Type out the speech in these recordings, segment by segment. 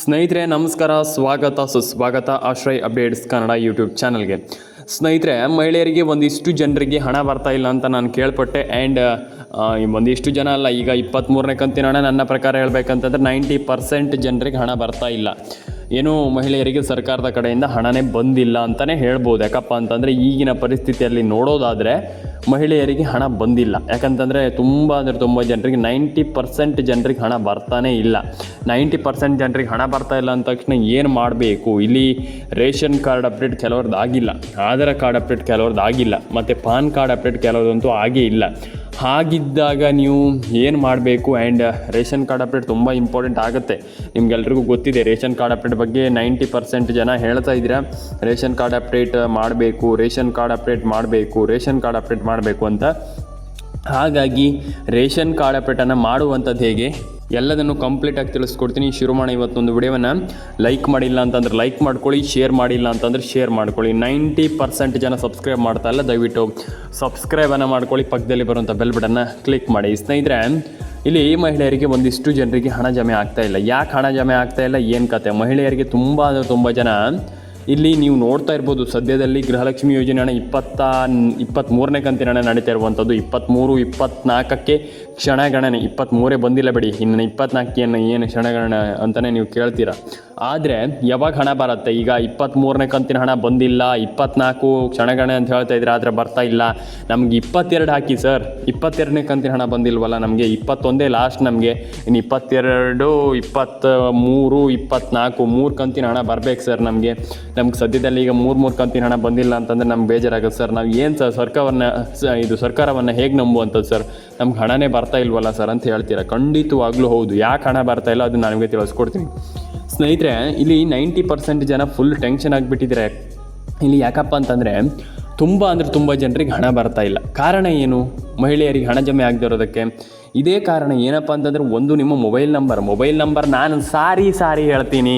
ಸ್ನೇಹಿತರೆ, ನಮಸ್ಕಾರ, ಸ್ವಾಗತ, ಸುಸ್ವಾಗತ, ಆಶ್ರಯ್ ಅಪ್ಡೇಟ್ಸ್ ಕನ್ನಡ ಯೂಟ್ಯೂಬ್ ಚಾನಲ್ಗೆ. ಸ್ನೇಹಿತರೆ, ಮಹಿಳೆಯರಿಗೆ ಒಂದಿಷ್ಟು ಜನರಿಗೆ ಹಣ ಬರ್ತಾ ಇಲ್ಲ ಅಂತ ನಾನು ಕೇಳ್ಪಟ್ಟೆ. ಆ್ಯಂಡ್ ಒಂದಿಷ್ಟು ಜನ ಅಲ್ಲ, ಈಗ ಇಪ್ಪತ್ತ್ಮೂರನೇ ಕಂತಿನ ಹಣ ನನ್ನ ಪ್ರಕಾರ ಹೇಳ್ಬೇಕಂತಂದ್ರೆ ನೈಂಟಿ ಪರ್ಸೆಂಟ್ ಜನರಿಗೆ ಹಣ ಬರ್ತಾ ಇಲ್ಲ. ಏನು ಮಹಿಳೆಯರಿಗೆ ಸರ್ಕಾರದ ಕಡೆಯಿಂದ ಹಣನೇ ಬಂದಿಲ್ಲ ಅಂತಲೇ ಹೇಳ್ಬೋದು. ಯಾಕಪ್ಪ ಅಂತಂದರೆ ಈಗಿನ ಪರಿಸ್ಥಿತಿಯಲ್ಲಿ ನೋಡೋದಾದರೆ ಮಹಿಳೆಯರಿಗೆ ಹಣ ಬಂದಿಲ್ಲ. ಯಾಕಂತಂದರೆ ತುಂಬ ಅಂದರೆ ತುಂಬ ಜನರಿಗೆ ನೈಂಟಿ ಪರ್ಸೆಂಟ್ ಜನರಿಗೆ ಹಣ ಬರ್ತಾನೇ ಇಲ್ಲ. ನೈಂಟಿ ಪರ್ಸೆಂಟ್ ಜನರಿಗೆ ಹಣ ಬರ್ತಾ ಇಲ್ಲ ಅಂದ ತಕ್ಷಣ ಏನು ಮಾಡಬೇಕು? ಇಲ್ಲಿ ರೇಷನ್ ಕಾರ್ಡ್ ಅಪ್ಡೇಟ್ ಕೆಲವ್ರದ್ದು ಆಗಿಲ್ಲ ಆಧಾರ್ ಕಾರ್ಡ್ ಅಪ್ಡೇಟ್ ಕೆಲವ್ರದ್ದು ಆಗಿಲ್ಲ ಮತ್ತು ಪಾನ್ ಕಾರ್ಡ್ ಅಪ್ಡೇಟ್ ಕೆಲವ್ರದಂತೂ ಆಗೇ ಇಲ್ಲ. ಹಾಗಿದ್ದಾಗ ನೀವು ಏನು ಮಾಡಬೇಕು? ಆ್ಯಂಡ್ ರೇಷನ್ ಕಾರ್ಡ್ ಅಪ್ಡೇಟ್ ತುಂಬ ಇಂಪಾರ್ಟೆಂಟ್ ಆಗುತ್ತೆ. ನಿಮ್ಗೆಲ್ರಿಗೂ ಗೊತ್ತಿದೆ, ರೇಷನ್ ಕಾರ್ಡ್ ಅಪ್ಡೇಟ್ ಬಗ್ಗೆ ನೈಂಟಿ ಪರ್ಸೆಂಟ್ ಜನ ಹೇಳ್ತಾ ಇದ್ದೀರಾ. ರೇಷನ್ ಕಾರ್ಡ್ ಅಪ್ಡೇಟ್ ಮಾಡಬೇಕು, ರೇಷನ್ ಕಾರ್ಡ್ ಅಪ್ಡೇಟ್ ಮಾಡಬೇಕು, ರೇಷನ್ ಕಾರ್ಡ್ ಅಪ್ಡೇಟ್ ಮಾಡಬೇಕು ಅಂತ. ಹಾಗಾಗಿ ರೇಷನ್ ಕಾರ್ಡ್ ಅಪ್ಡೇಟನ್ನು ಮಾಡುವಂಥದ್ದು ಹೇಗೆ? ಎಲ್ಲದನ್ನು ಕಂಪ್ಲೀಟಾಗಿ ತಿಳಿಸ್ಕೊಡ್ತೀನಿ. ಶುರು ಮಾಡೋಣ ಇವತ್ತೊಂದು ವಿಡಿಯೋವನ್ನು ಲೈಕ್ ಮಾಡಿಲ್ಲ ಅಂತಂದ್ರೆ ಲೈಕ್ ಮಾಡ್ಕೊಳ್ಳಿ ಶೇರ್ ಮಾಡಿಲ್ಲ ಅಂತಂದ್ರೆ ಶೇರ್ ಮಾಡ್ಕೊಳ್ಳಿ. ನೈಂಟಿ ಪರ್ಸೆಂಟ್ ಜನ ಸಬ್ಸ್ಕ್ರೈಬ್ ಮಾಡ್ತಾ ಇಲ್ಲ, ದಯವಿಟ್ಟು ಸಬ್ಸ್ಕ್ರೈಬನ್ನು ಮಾಡ್ಕೊಳ್ಳಿ. ಪಕ್ಕದಲ್ಲಿ ಬರುವಂಥ ಬೆಲ್ ಬಟನ್ನ ಕ್ಲಿಕ್ ಮಾಡಿ. ಸ್ನೇಹಿತರೆ, ಇಲ್ಲಿ ಮಹಿಳೆಯರಿಗೆ ಒಂದಿಷ್ಟು ಜನರಿಗೆ ಹಣ ಜಮೆ ಆಗ್ತಾ ಇಲ್ಲ. ಯಾಕೆ ಹಣ ಜಮೆ ಆಗ್ತಾ ಇಲ್ಲ? ಏನು ಕತೆ? ಮಹಿಳೆಯರಿಗೆ ತುಂಬ ಅಂದರೆ ತುಂಬ ಜನ ಇಲ್ಲಿ ನೀವು ನೋಡ್ತಾ ಇರ್ಬೋದು, ಸದ್ಯದಲ್ಲಿ ಗೃಹಲಕ್ಷ್ಮಿ ಯೋಜನೆ ಹಣ ಇಪ್ಪತ್ತ ಇಪ್ಪತ್ತ್ಮೂರನೇ ಕಂತಿನ ಹಣ ನಡೀತಾ ಇರುವಂಥದ್ದು. ಇಪ್ಪತ್ತ್ಮೂರು ಇಪ್ಪತ್ತ್ನಾಲ್ಕಕ್ಕೆ ಕ್ಷಣಗಣನೆ ಇಪ್ಪತ್ತ್ಮೂರೇ ಬಂದಿಲ್ಲ ಬಿಡಿ, ಇನ್ನು ಇಪ್ಪತ್ನಾಲ್ಕೇನು ಏನು ಕ್ಷಣಗಣನೆ ಅಂತಲೇ ನೀವು ಕೇಳ್ತೀರಾ. ಆದರೆ, ಯಾವಾಗ ಹಣ ಬರುತ್ತೆ? ಈಗ ಇಪ್ಪತ್ತ್ಮೂರನೇ ಕಂತಿನ ಹಣ ಬಂದಿಲ್ಲ, ಇಪ್ಪತ್ನಾಲ್ಕು ಕ್ಷಣಗಣನೆ ಅಂತ ಹೇಳ್ತಾ ಇದ್ರೆ ಆದರೆ ಬರ್ತಾ ಇಲ್ಲ. ನಮ್ಗೆ ಇಪ್ಪತ್ತೆರಡು ಹಾಕಿ ಸರ್. ಇಪ್ಪತ್ತೆರಡನೇ ಕಂತಿನ ಹಣ ಬಂದಿಲ್ವಲ್ಲ ನಮಗೆ? ಇಪ್ಪತ್ತೊಂದೇ ಲಾಸ್ಟ್ ನಮಗೆ. ಇನ್ನು ಇಪ್ಪತ್ತೆರಡು ಇಪ್ಪತ್ತ ಮೂರು ಇಪ್ಪತ್ನಾಲ್ಕು, ಮೂರು ಕಂತಿನ ಹಣ ಬರಬೇಕು ಸರ್ ನಮಗೆ. ನಮ್ಗೆ ಸದ್ಯದಲ್ಲಿ ಈಗ ಮೂರು ಮೂರು ಕಂತಿನ ಹಣ ಬಂದಿಲ್ಲ ಅಂತಂದರೆ ನಮ್ಗೆ ಬೇಜಾರಾಗುತ್ತೆ ಸರ್. ನಾವು ಏನು ಸರ್ ಸರ್ಕಾರವನ್ನು ಇದು ಸರ್ಕಾರವನ್ನು ಹೇಗೆ ನಂಬುವಂಥದ್ದು ಸರ್? ನಮ್ಗೆ ಹಣನೇ ಬರ್ತಾ ಇಲ್ವಲ್ಲ ಸರ್ ಅಂತ ಹೇಳ್ತೀರಾ? ಖಂಡಿತವಾಗ್ಲೂ ಹೌದು. ಯಾಕೆ ಹಣ ಬರ್ತಾ ಇಲ್ಲ ಅದು ನನಗೆ ತಿಳಿಸ್ಕೊಡ್ತೀನಿ. ಸ್ನೇಹಿತರೆ, ಇಲ್ಲಿ ನೈಂಟಿ ಪರ್ಸೆಂಟ್ ಜನ ಫುಲ್ ಟೆನ್ಷನ್ ಆಗಿಬಿಟ್ಟಿದ್ದಾರೆ ಇಲ್ಲಿ ಯಾಕಪ್ಪ ಅಂತಂದರೆ, ತುಂಬ ಅಂದರೆ ತುಂಬ ಜನರಿಗೆ ಹಣ ಬರ್ತಾ ಇಲ್ಲ. ಕಾರಣ ಏನು? ಮಹಿಳೆಯರಿಗೆ ಹಣ ಜಮೆ ಆಗದಿರೋದಕ್ಕೆ ಇದೇ ಕಾರಣ ಏನಪ್ಪ ಅಂತಂದರೆ, ಒಂದು ನಿಮ್ಮ ಮೊಬೈಲ್ ನಂಬರ್ ಮೊಬೈಲ್ ನಂಬರ್ ನಾನು ಸಾರಿ ಸಾರಿ ಹೇಳ್ತೀನಿ.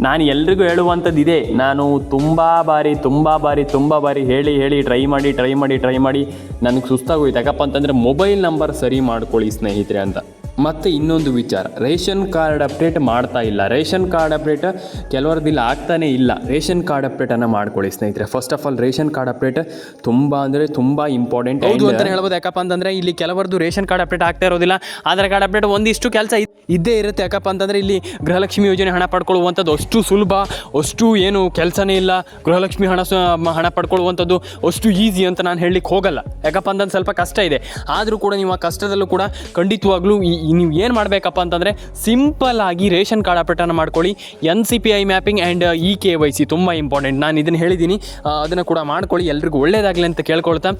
ನಾನು ಎಲ್ರಿಗೂ ಹೇಳುವಂಥದ್ದು ಇದೆ ನಾನು ತುಂಬ ಬಾರಿ ತುಂಬ ಬಾರಿ ತುಂಬ ಬಾರಿ ಹೇಳಿ ಹೇಳಿ, ಟ್ರೈ ಮಾಡಿ ಟ್ರೈ ಮಾಡಿ ಟ್ರೈ ಮಾಡಿ, ನನಗೆ ಸುಸ್ತಾಗೋಯ್ತು. ಯಾಕಪ್ಪ ಅಂತಂದರೆ, ಮೊಬೈಲ್ ನಂಬರ್ ಸರಿ ಮಾಡ್ಕೊಳ್ಳಿ, ಸ್ನೇಹಿತರೆ ಅಂತ. ಮತ್ತು ಇನ್ನೊಂದು ವಿಚಾರ. ರೇಷನ್ ಕಾರ್ಡ್ ಅಪ್ಡೇಟ್ ಮಾಡ್ತಾ ಇಲ್ಲ. ರೇಷನ್ ಕಾರ್ಡ್ ಅಪ್ಡೇಟ್ ಕೆಲವರದಿಲ್ಲ ಆಗ್ತಾನೇ ಇಲ್ಲ. ರೇಷನ್ ಕಾರ್ಡ್ ಅಪ್ಡೇಟನ್ನು ಮಾಡ್ಕೊಳ್ಳಿ ಸ್ನೇಹಿತರೆ. First of all ration card update ತುಂಬ ಅಂದರೆ ತುಂಬ ಇಂಪಾರ್ಟೆಂಟ್ ಹೌದು ಅಂತ ಹೇಳ್ಬೋದು ಯಾಕಪ್ಪ ಅಂತಂದರೆ ಇಲ್ಲಿ ಕೆಲವರದು ರೇಷನ್ ಕಾರ್ಡ್ ಅಪ್ಡೇಟ್ ಆಗ್ತಾ ಇರೋದಿಲ್ಲ. ಆಧಾರ್ ಕಾರ್ಡ್ ಅಪ್ಡೇಟ್ ಒಂದಿಷ್ಟು ಕೆಲಸ ಇದ್ದೇ ಇರುತ್ತೆ ಯಾಕಪ್ಪ ಅಂತಂದರೆ ಇಲ್ಲಿ ಗೃಹಲಕ್ಷ್ಮಿ ಯೋಜನೆ ಹಣ ಪಡ್ಕೊಳ್ಳುವಂಥದ್ದು ಅಷ್ಟು ಸುಲಭ ಅಷ್ಟು ಏನು ಕೆಲಸನೇ ಇಲ್ಲ. ಗೃಹಲಕ್ಷ್ಮಿ ಹಣ ಸ- ಹಣ ಪಡ್ಕೊಳ್ಳುವಂಥದ್ದು ಅಷ್ಟು ಈಸಿ ಅಂತ ನಾನು ಹೇಳಲಿಕ್ಕೆ ಹೋಗಲ್ಲ. ಯಾಕಪ್ಪ ಅಂತಂದ್ರೆ ಸ್ವಲ್ಪ ಕಷ್ಟ ಇದೆ. ಆದರೂ ಕೂಡ ನೀವು ಆ ಕಷ್ಟದಲ್ಲೂ ಕೂಡ ಖಂಡಿತವಾಗ್ಲೂ ಈ ನೀವು ಏನು ಮಾಡಬೇಕಪ್ಪ ಅಂತಂದರೆ ಸಿಂಪಲ್ ಆಗಿ ರೇಷನ್ ಕಾರ್ಡ್ ಅಪ್ಡೇಟನ್ನು ಮಾಡ್ಕೊಳ್ಳಿ. N C P I mapping and E K Y C ತುಂಬ ಇಂಪಾರ್ಟೆಂಟ್. ನಾನು ಇದನ್ನು ಹೇಳಿದ್ದೀನಿ. ಅದನ್ನು ಕೂಡ ಮಾಡ್ಕೊಳ್ಳಿ. ಎಲ್ರಿಗೂ ಒಳ್ಳೆಯದಾಗಲಿ ಅಂತ ಕೇಳ್ಕೊಳ್ತಾ.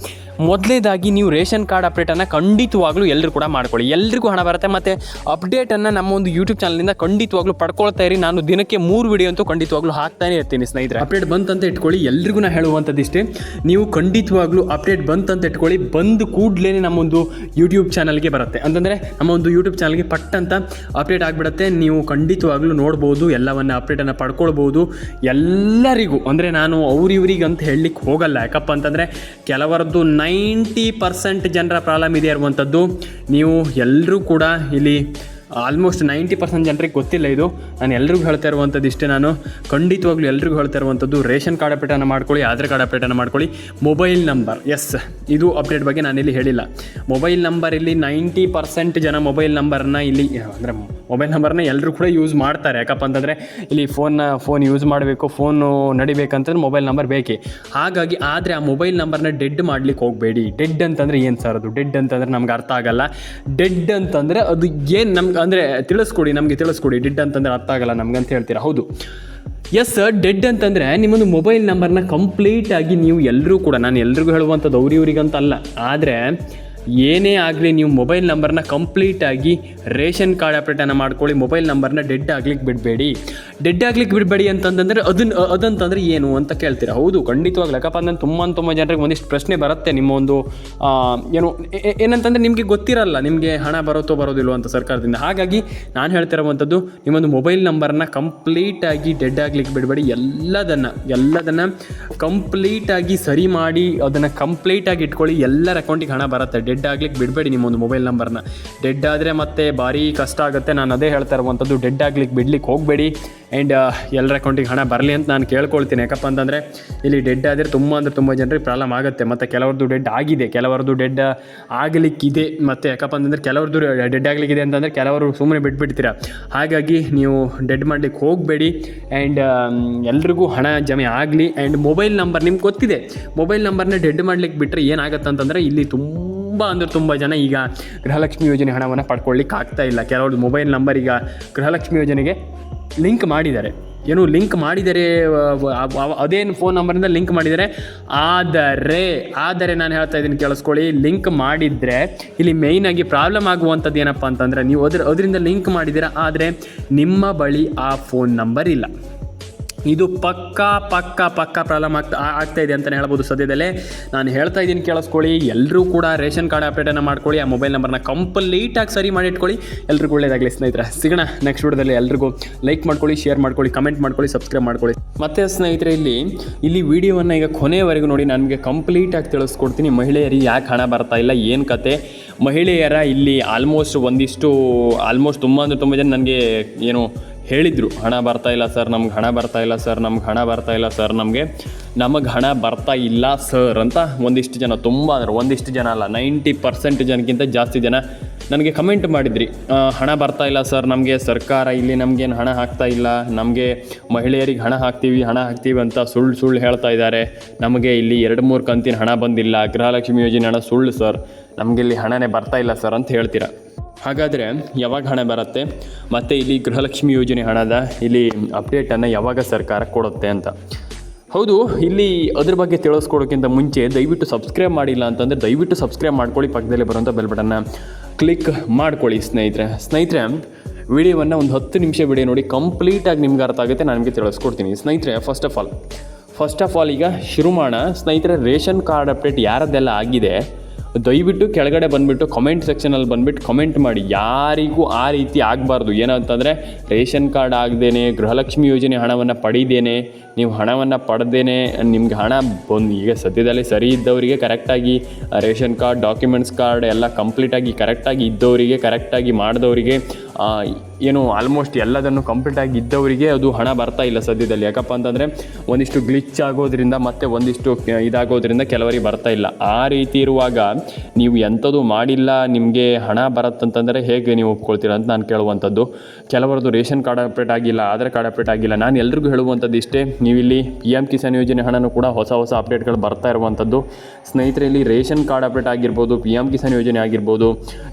ಮೊದಲನೇದಾಗಿ ನೀವು ರೇಷನ್ ಕಾರ್ಡ್ ಅಪ್ಡೇಟನ್ನು ಖಂಡಿತವಾಗ್ಲೂ ಎಲ್ಲರೂ ಕೂಡ ಮಾಡ್ಕೊಳ್ಳಿ. ಎಲ್ರಿಗೂ ಹಣ ಬರುತ್ತೆ ಮತ್ತು ಅಪ್ಡೇಟನ್ನು ನಮ್ಮ ಒಂದು ಯೂಟ್ಯೂಬ್ ಚಾನಲಿಂದ ಖಂಡಿತವಾಗ್ಲೂ ಪಡ್ಕೊಳ್ತಾ ಇರಿ. ನಾನು ದಿನಕ್ಕೆ ಮೂರು ವಿಡಿಯೋ ಅಂತೂ ಖಂಡಿತವಾಗ್ಲೂ ಹಾಕ್ತಾನೆ ಇರ್ತೀನಿ ಸ್ನೇಹಿತರೆ. ಅಪ್ಡೇಟ್ ಬಂತಂತ ಇಟ್ಕೊಳ್ಳಿ. ಎಲ್ರಿಗೂ ನಾ ಹೇಳುವಂಥದ್ದಿಷ್ಟೇ. ನೀವು ಖಂಡಿತವಾಗ್ಲೂ ಅಪ್ಡೇಟ್ ಬಂತಂತ ಇಟ್ಕೊಳ್ಳಿ. ಬಂದು ಕೂಡಲೇ ನಮ್ಮೊಂದು ಯೂಟ್ಯೂಬ್ ಚಾನಲ್ಗೆ ಬರುತ್ತೆ. ಅಂತಂದರೆ ನಮ್ಮ ಒಂದು ಯೂಟ್ಯೂಬ್ ಚಾನಲ್ಗೆ ಪಟ್ ಅಂತ ಅಪ್ಡೇಟ್ ಆಗಿಬಿಡುತ್ತೆ. ನೀವು ಖಂಡಿತವಾಗ್ಲೂ ನೋಡ್ಬೋದು, ಎಲ್ಲವನ್ನು ಅಪ್ಡೇಟನ್ನು ಪಡ್ಕೊಳ್ಬೋದು. ಎಲ್ಲರಿಗೂ, ಅಂದರೆ ನಾನು ಅವ್ರಿವ್ರಿಗೆ ಅಂತ ಹೇಳಲಿಕ್ಕೆ ಹೋಗಲ್ಲ. ಯಾಕಪ್ಪ ಅಂತಂದರೆ ಕೆಲವರದ್ದು ನೈಂಟಿ ಪರ್ಸೆಂಟ್ ಜನರ ಪ್ರಾಬ್ಲಮ್ ಇದೆ ಇರುವಂಥದ್ದು ನೀವು ಎಲ್ಲರೂ ಕೂಡ ಇಲ್ಲಿ ಆಲ್ಮೋಸ್ಟ್ ನೈಂಟಿ ಪರ್ಸೆಂಟ್ ಜನರಿಗೆ ಗೊತ್ತಿಲ್ಲ ಇದು. ನಾನು ಎಲ್ರಿಗೂ ಹೇಳ್ತಾ ಇರುವಂಥದ್ದು ಇಷ್ಟೇ ನಾನು. ಖಂಡಿತವಾಗ್ಲೂ ಎಲ್ರಿಗೂ ಹೇಳ್ತಾ ಇರುವಂಥದ್ದು, ರೇಷನ್ ಕಾರ್ಡ್ ಅಪ್ಡೇಟನ್ನು ಮಾಡ್ಕೊಳ್ಳಿ, ಆಧಾರ್ ಕಾರ್ಡ್ ಅಪ್ಡೇಟನ್ನು ಮಾಡ್ಕೊಳ್ಳಿ. ಮೊಬೈಲ್ ನಂಬರ್ ಎಸ್ ಇದು ಅಪ್ಡೇಟ್ ಬಗ್ಗೆ ನಾನಿಲ್ಲಿ ಹೇಳಿಲ್ಲ. ಮೊಬೈಲ್ ನಂಬರ್ ಇಲ್ಲಿ ನೈಂಟಿ ಪರ್ಸೆಂಟ್ ಜನ ಮೊಬೈಲ್ ನಂಬರ್ನ ಇಲ್ಲಿ, ಅಂದರೆ ಮೊಬೈಲ್ ನಂಬರ್ನ ಎಲ್ಲರೂ ಕೂಡ ಯೂಸ್ ಮಾಡ್ತಾರೆ. ಯಾಕಪ್ಪ ಅಂತಂದರೆ ಇಲ್ಲಿ ಫೋನ್ನ ಫೋನ್ ಯೂಸ್ ಮಾಡಬೇಕು ಫೋನು ನಡಿಬೇಕಂತಂದ್ರೆ ಮೊಬೈಲ್ ನಂಬರ್ ಬೇಕೇ. ಹಾಗಾಗಿ ಆದರೆ ಆ ಮೊಬೈಲ್ ನಂಬರ್ನ ಡೆಡ್ ಮಾಡ್ಲಿಕ್ಕೆ ಹೋಗಬೇಡಿ. ಡೆಡ್ ಅಂತಂದರೆ ಏನು ಸರ್ ಅದು? ಡೆಡ್ ಅಂತಂದರೆ ನಮ್ಗೆ ಅರ್ಥ ಆಗಲ್ಲ. ಡೆಡ್ ಅಂತಂದರೆ ಅದು ಏನು ನಮ್ಗೆ ಅಂದರೆ ತಿಳಿಸ್ಕೊಡಿ, ನಮಗೆ ತಿಳಿಸ್ಕೊಡಿ. ಡೆಡ್ ಅಂತಂದರೆ ಅರ್ಥ ಆಗಲ್ಲ ನಮ್ಗೆ ಅಂತ ಹೇಳ್ತೀರಾ? ಹೌದು. ಎಸ್ ಸರ್ ಡೆಡ್ ಅಂತಂದರೆ ನಿಮ್ಮೊಂದು ಮೊಬೈಲ್ ನಂಬರ್ನ ಕಂಪ್ಲೀಟಾಗಿ ನೀವು ಎಲ್ಲರೂ ಕೂಡ, ನಾನು ಎಲ್ರಿಗೂ ಹೇಳುವಂಥದ್ದು ಅವ್ರಿವ್ರಿಗಂತ ಅಲ್ಲ ಆದರೆ ಏನೇ ಆಗಲಿ ನೀವು ಮೊಬೈಲ್ ನಂಬರ್ನ ಕಂಪ್ಲೀಟಾಗಿ ರೇಷನ್ ಕಾರ್ಡ್ ಅಪ್ಡೇಟನ್ನು ಮಾಡ್ಕೊಳ್ಳಿ, ಮೊಬೈಲ್ ನಂಬರ್ನ ಡೆಡ್ ಆಗ್ಲಿಕ್ಕೆ ಬಿಡಬೇಡಿ. ಡೆಡ್ ಆಗ್ಲಿಕ್ಕೆ ಬಿಡಬೇಡಿ ಅಂತಂದರೆ ಅದನ್ನ ಅದಂತಂದರೆ ಏನು ಅಂತ ಕೇಳ್ತೀರಾ? ಹೌದು, ಖಂಡಿತವಾಗಿ ಯಾಕಪ್ಪ ತುಂಬ ತುಂಬ ಜನರಿಗೆ ಒಂದಿಷ್ಟು ಪ್ರಶ್ನೆ ಬರುತ್ತೆ ನಿಮ್ಮ ಒಂದು ಏನು ಏನಂತಂದರೆ ನಿಮಗೆ ಗೊತ್ತಿರಲ್ಲ, ನಿಮಗೆ ಹಣ ಬರುತ್ತೋ ಬರೋದಿಲ್ವೋ ಅಂತ ಸರ್ಕಾರದಿಂದ. ಹಾಗಾಗಿ ನಾನು ಹೇಳ್ತಿರುವಂಥದ್ದು, ನಿಮ್ಮೊಂದು ಮೊಬೈಲ್ ನಂಬರ್ನ ಕಂಪ್ಲೀಟಾಗಿ ಡೆಡ್ ಆಗ್ಲಿಕ್ಕೆ ಬಿಡಬೇಡಿ. ಎಲ್ಲದನ್ನು ಎಲ್ಲದನ್ನು ಕಂಪ್ಲೀಟಾಗಿ ಸರಿ ಮಾಡಿ ಅದನ್ನು ಕಂಪ್ಲೀಟಾಗಿ ಇಟ್ಕೊಳ್ಳಿ. ಎಲ್ಲರ ಅಕೌಂಟಿಗೆ ಹಣ ಬರುತ್ತೆ. ಡೆಡ್ ಆಗ್ಲಿಕ್ಕೆ ಬಿಡಬೇಡಿ ನಿಮ್ಮೊಂದು ಮೊಬೈಲ್ ನಂಬರ್ನ ಡೆಡ್ ಆದರೆ ಮತ್ತೆ ಭಾರಿ ಕಷ್ಟ ಆಗುತ್ತೆ. ನಾನು ಅದೇ ಹೇಳ್ತಾ ಇರುವಂಥದ್ದು ಡೆಡ್ ಆಗ್ಲಿಕ್ಕೆ ಬಿಡ್ಲಿಕ್ಕೆ ಹೋಗಬೇಡಿ. ಆ್ಯಂಡ್ ಎಲ್ಲರ ಅಕೌಂಟಿಗೆ ಹಣ ಬರಲಿ ಅಂತ ನಾನು ಕೇಳ್ಕೊಳ್ತೀನಿ. ಯಾಕಪ್ಪ ಅಂತಂದರೆ, ಇಲ್ಲಿ ಡೆಡ್ ಆದರೆ ತುಂಬ ಅಂದರೆ ತುಂಬ ಜನರಿಗೆ ಪ್ರಾಬ್ಲಮ್ ಆಗುತ್ತೆ. ಮತ್ತು ಕೆಲವ್ರದ್ದು ಡೆಡ್ ಆಗಿದೆ. ಕೆಲವರದ್ದು ಡೆಡ್ ಆಗಲಿಕ್ಕಿದೆ. ಮತ್ತು ಯಾಕಪ್ಪ ಅಂತಂದರೆ, ಕೆಲವ್ರದ್ದು ಡೆಡ್ ಆಗಲಿಕ್ಕಿದೆ ಅಂತಂದರೆ ಕೆಲವರು ಸುಮ್ಮನೆ ಬಿಟ್ಬಿಡ್ತೀರಾ. ಹಾಗಾಗಿ ನೀವು ಡೆಡ್ ಮಾಡಲಿಕ್ಕೆ ಹೋಗಬೇಡಿ. ಆ್ಯಂಡ್ ಎಲ್ರಿಗೂ ಹಣ ಜಮೆ ಆಗಲಿ. ಆ್ಯಂಡ್ ಮೊಬೈಲ್ ನಂಬರ್ ನಿಮ್ಗೆ ಗೊತ್ತಿದೆ. ಮೊಬೈಲ್ ನಂಬರ್ನ ಡೆಡ್ ಮಾಡ್ಲಿಕ್ಕೆ ಬಿಟ್ಟರೆ ಏನಾಗುತ್ತೆ ಅಂತಂದರೆ ಇಲ್ಲಿ ತುಂಬ ಅಂದರೆ ತುಂಬ ಜನ ಈಗ ಗೃಹಲಕ್ಷ್ಮಿ ಯೋಜನೆ ಹಣವನ್ನು ಪಡ್ಕೊಳ್ಳಿಕ್ಕೆ ಆಗ್ತಾ ಇಲ್ಲ. ಕೆಲವ್ರದ್ದು ಮೊಬೈಲ್ ನಂಬರ್ ಈಗ ಗೃಹಲಕ್ಷ್ಮಿ ಯೋಜನೆಗೆ ಲಿಂಕ್ ಮಾಡಿದ್ದಾರೆ. ಏನು ಲಿಂಕ್ ಮಾಡಿದರೆ, ಅದೇನು ಫೋನ್ ನಂಬರಿಂದ ಲಿಂಕ್ ಮಾಡಿದರೆ? ಆದರೆ ಆದರೆ ನಾನು ಹೇಳ್ತಾ ಇದ್ದೀನಿ ಕೇಳಿಸ್ಕೊಳ್ಳಿ, ಲಿಂಕ್ ಮಾಡಿದರೆ ಇಲ್ಲಿ ಮೇಯ್ನಾಗಿ ಪ್ರಾಬ್ಲಮ್ ಆಗುವಂಥದ್ದು ಏನಪ್ಪ ಅಂತಂದರೆ ನೀವು ಅದ್ರ ಅದರಿಂದ ಲಿಂಕ್ ಮಾಡಿದ್ದೀರಾ, ಆದರೆ ನಿಮ್ಮ ಬಳಿ ಆ ಫೋನ್ ನಂಬರ್ ಇಲ್ಲ. ಇದು ಪಕ್ಕಾ ಪಕ್ಕಾ ಪಕ್ಕಾ ಪ್ರಾಬ್ಲಮ್ ಆಗ್ತಾ ಆಗ್ತಾ ಇದೆ ಅಂತಲೇ ಹೇಳ್ಬೋದು ಸದ್ಯದಲ್ಲೇ. ನಾನು ಹೇಳ್ತಾ ಇದ್ದೀನಿ ಕೇಳಿಸ್ಕೊಳ್ಳಿ ಎಲ್ಲರೂ ಕೂಡ ರೇಷನ್ ಕಾರ್ಡ್ ಅಪ್ಡೇಟನ್ನು ಮಾಡ್ಕೊಳ್ಳಿ, ಆ ಮೊಬೈಲ್ ನಂಬರ್ನ ಕಂಪ್ಲೀಟಾಗಿ ಸರಿ ಮಾಡಿ ಇಟ್ಕೊಳ್ಳಿ. ಎಲ್ರಿಗೂ ಒಳ್ಳೇದಾಗಲಿ ಸ್ನೇಹಿತರೆ. ಸಿಗೋಣ ನೆಕ್ಸ್ಟ್ ವಿಡಿಯೋದಲ್ಲಿ ಎಲ್ರಿಗೂ. ಲೈಕ್ ಮಾಡ್ಕೊಳ್ಳಿ ಶೇರ್ ಮಾಡ್ಕೊಳ್ಳಿ ಕಮೆಂಟ್ ಮಾಡ್ಕೊಳ್ಳಿ ಸಬ್ಸ್ಕ್ರೈಬ್ ಮಾಡ್ಕೊಳ್ಳಿ. ಮತ್ತೆ ಸ್ನೇಹಿತರೆ ಇಲ್ಲಿ ಇಲ್ಲಿ ವಿಡಿಯೋವನ್ನು ಈಗ ಕೊನೆಯವರೆಗೂ ನೋಡಿ ನನಗೆ ಕಂಪ್ಲೀಟಾಗಿ ತಿಳಿಸ್ಕೊಡ್ತೀನಿ. ಮಹಿಳೆಯರಿಗೆ ಯಾಕೆ ಹಣ ಬರ್ತಾ ಇಲ್ಲ, ಏನು ಕತೆ? ಮಹಿಳೆಯರ ಇಲ್ಲಿ ಆಲ್ಮೋಸ್ಟ್ ಒಂದಿಷ್ಟು ಆಲ್ಮೋಸ್ಟ್ ತುಂಬ ಅಂದರೆ ತುಂಬ ಜನ ನನಗೆ ಏನು ಹೇಳಿದರು, ಹಣ ಬರ್ತಾ ಇಲ್ಲ ಸರ್, ನಮ್ಗೆ ಹಣ ಬರ್ತಾ ಇಲ್ಲ ಸರ್, ನಮ್ಗೆ ಹಣ ಬರ್ತಾ ಇಲ್ಲ ಸರ್, ನಮಗೆ ನಮಗೆ ಹಣ ಬರ್ತಾ ಇಲ್ಲ ಸರ್ ಅಂತ ಒಂದಿಷ್ಟು ಜನ, ತುಂಬ ಅಂದ್ರೆ ಒಂದಿಷ್ಟು ಜನ ಅಲ್ಲ, ನೈಂಟಿ ಪರ್ಸೆಂಟ್ ಜನಕ್ಕಿಂತ ಜಾಸ್ತಿ ಜನ ನನಗೆ ಕಮೆಂಟ್ ಮಾಡಿದ್ರಿ. ಹಣ ಬರ್ತಾ ಇಲ್ಲ ಸರ್, ನಮಗೆ ಸರ್ಕಾರ ಇಲ್ಲಿ ನಮಗೇನು ಹಣ ಹಾಕ್ತಾ ಇಲ್ಲ, ನಮಗೆ ಮಹಿಳೆಯರಿಗೆ ಹಣ ಹಾಕ್ತೀವಿ ಹಣ ಹಾಕ್ತೀವಿ ಅಂತ ಸುಳ್ಳು ಸುಳ್ಳು ಹೇಳ್ತಾ ಇದ್ದಾರೆ. ನಮಗೆ ಇಲ್ಲಿ ಎರಡು ಮೂರು ಕಂತಿನ ಹಣ ಬಂದಿಲ್ಲ, ಗೃಹಲಕ್ಷ್ಮಿ ಯೋಜನೆ ಹಣ ಸುಳ್ಳು ಸರ್, ನಮಗೆ ಇಲ್ಲಿ ಹಣನೇ ಬರ್ತಾ ಇಲ್ಲ ಸರ್ ಅಂತ ಹೇಳ್ತೀರಾ? ಹಾಗಾದರೆ ಯಾವಾಗ ಹಣ ಬರುತ್ತೆ? ಮತ್ತು ಇಲ್ಲಿ ಗೃಹಲಕ್ಷ್ಮಿ ಯೋಜನೆ ಹಣದ ಇಲ್ಲಿ ಅಪ್ಡೇಟನ್ನು ಯಾವಾಗ ಸರ್ಕಾರ ಕೊಡುತ್ತೆ ಅಂತ. ಹೌದು, ಇಲ್ಲಿ ಅದ್ರ ಬಗ್ಗೆ ತಿಳಿಸ್ಕೊಡೋಕ್ಕಿಂತ ಮುಂಚೆ ದಯವಿಟ್ಟು ಸಬ್ಸ್ಕ್ರೈಬ್ ಮಾಡಿಲ್ಲ ಅಂತಂದರೆ ದಯವಿಟ್ಟು ಸಬ್ಸ್ಕ್ರೈಬ್ ಮಾಡ್ಕೊಳ್ಳಿ, ಪಕ್ಕದಲ್ಲಿ ಬರುವಂಥ ಬೆಲ್ ಬಟನ್ನ ಕ್ಲಿಕ್ ಮಾಡ್ಕೊಳ್ಳಿ ಸ್ನೇಹಿತರೆ. ಸ್ನೇಹಿತರೆ, ವಿಡಿಯೋವನ್ನು ಒಂದು ಹತ್ತು ನಿಮಿಷ ವಿಡಿಯೋ ನೋಡಿ ಕಂಪ್ಲೀಟಾಗಿ ನಿಮ್ಗೆ ಅರ್ಥ ಆಗುತ್ತೆ, ನಾನು ನಿಮಗೆ ತಿಳಿಸ್ಕೊಡ್ತೀನಿ. ಸ್ನೇಹಿತರೆ first of all first of all ಈಗ ಶುರು ಮಾಡೋಣ ಸ್ನೇಹಿತರೆ, ರೇಷನ್ ಕಾರ್ಡ್ ಅಪ್ಡೇಟ್ ಯಾರದ್ದೆಲ್ಲ ಆಗಿದೆ? ದಯವಿಟ್ಟು ಕೆಳಗಡೆ ಬಂದುಬಿಟ್ಟು ಕಮೆಂಟ್ ಸೆಕ್ಷನಲ್ಲಿ ಬಂದುಬಿಟ್ಟು ಕಮೆಂಟ್ ಮಾಡಿ. ಯಾರಿಗೂ ಆ ರೀತಿ ಆಗಬಾರ್ದು. ಏನಂತಂದರೆ ರೇಷನ್ ಕಾರ್ಡ್ ಆಗದೇನೆ, ಗೃಹಲಕ್ಷ್ಮಿ ಯೋಜನೆ ಹಣವನ್ನು ಪಡೀದೇನೆ ನೀವು ಹಣವನ್ನು ಪಡೆದೇನೆ, ನಿಮ್ಗೆ ಹಣ ಬಂದು, ಈಗ ಸದ್ಯದಲ್ಲಿ ಸರಿ ಇದ್ದವರಿಗೆ ಕರೆಕ್ಟಾಗಿ ರೇಷನ್ ಕಾರ್ಡ್ ಡಾಕ್ಯುಮೆಂಟ್ಸ್ ಕಾರ್ಡ್ ಎಲ್ಲ ಕಂಪ್ಲೀಟಾಗಿ ಕರೆಕ್ಟಾಗಿ ಇದ್ದವರಿಗೆ ಕರೆಕ್ಟಾಗಿ ಮಾಡಿದವರಿಗೆ ಏನು ಆಲ್ಮೋಸ್ಟ್ ಎಲ್ಲದನ್ನು ಕಂಪ್ಲೀಟಾಗಿ ಇದ್ದವರಿಗೆ ಅದು ಹಣ ಬರ್ತಾ ಇಲ್ಲ ಸದ್ಯದಲ್ಲಿ. ಯಾಕಪ್ಪ ಅಂತಂದರೆ ಒಂದಿಷ್ಟು ಗ್ಲಿಚ್ ಆಗೋದ್ರಿಂದ ಮತ್ತು ಒಂದಿಷ್ಟು ಇದಾಗೋದ್ರಿಂದ ಕೆಲವರಿಗೆ ಬರ್ತಾ ಇಲ್ಲ. ಆ ರೀತಿ ಇರುವಾಗ ನೀವು ಎಂಥದ್ದು ಮಾಡಿಲ್ಲ, ನಿಮಗೆ ಹಣ ಬರುತ್ತಂತಂದರೆ ಹೇಗೆ ನೀವು ಒಪ್ಕೊಳ್ತೀರ ಅಂತ ನಾನು ಕೇಳುವಂಥದ್ದು ಕೆಲವರದ್ದು ರೇಷನ್ ಕಾರ್ಡ್ ಅಪ್ಡೇಟ್ ಆಗಿಲ್ಲ, ಆಧಾರ್ ಕಾರ್ಡ್ ಅಪ್ಡೇಟ್ ಆಗಿಲ್ಲ, ನಾನು ಎಲ್ರಿಗೂ ಹೇಳುವಂಥದ್ದು ಇಷ್ಟೇ ನೀವಿಲ್ಲಿ ಪಿ ಎಂ ಕಿಸಾನ್ ಯೋಜನೆ ಹಣನೂ ಕೂಡ ಹೊಸ ಹೊಸ ಅಪ್ಡೇಟ್ಗಳು ಬರ್ತಾ ಇರುವಂಥದ್ದು. ಸ್ನೇಹಿತರೆ ಇಲ್ಲಿ ರೇಷನ್ ಕಾರ್ಡ್ ಅಪ್ಡೇಟ್ ಆಗಿರ್ಬೋದು, ಪಿ ಎಂ ಕಿಸಾನ್ ಯೋಜನೆ ಆಗಿರ್ಬೋದು,